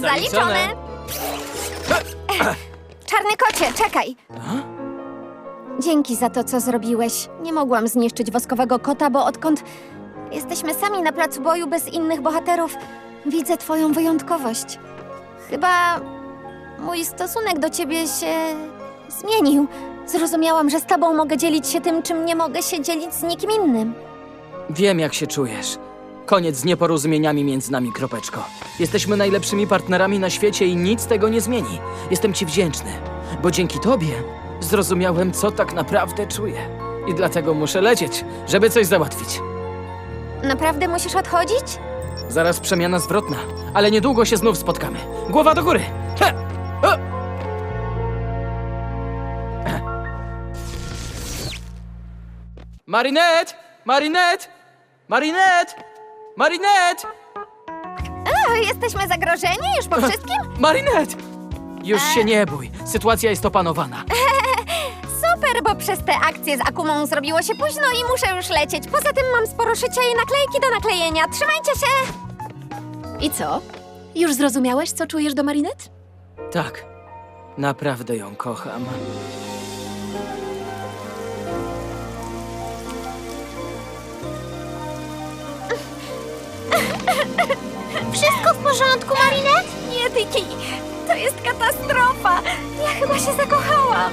Zaliczone. Czarny kocie, czekaj. Dzięki za to, co zrobiłeś. Nie mogłam zniszczyć woskowego kota, bo odkąd jesteśmy sami na placu boju bez innych bohaterów, widzę twoją wyjątkowość. Chyba mój stosunek do ciebie się zmienił. Zrozumiałam, że z tobą mogę dzielić się tym, czym nie mogę się dzielić z nikim innym. Wiem, jak się czujesz. Koniec z nieporozumieniami między nami, Kropeczko. Jesteśmy najlepszymi partnerami na świecie i nic tego nie zmieni. Jestem ci wdzięczny, bo dzięki tobie zrozumiałem, co tak naprawdę czuję. I dlatego muszę lecieć, żeby coś załatwić. Naprawdę musisz odchodzić? Zaraz przemiana zwrotna, ale niedługo się znów spotkamy. Głowa do góry! He! O! Marinette! Marinette! Marinette! Marinette! O, jesteśmy zagrożeni już po wszystkim? Marinette! Już się nie bój, sytuacja jest opanowana. Super, bo przez te akcje z Akumą zrobiło się późno i muszę już lecieć. Poza tym mam sporo szycia i naklejki do naklejenia. Trzymajcie się! I co? Już zrozumiałeś, co czujesz do Marinette? Tak, naprawdę ją kocham. Wszystko w porządku, Marinette? Nie, Tiki. To jest katastrofa. Ja chyba się zakochałam.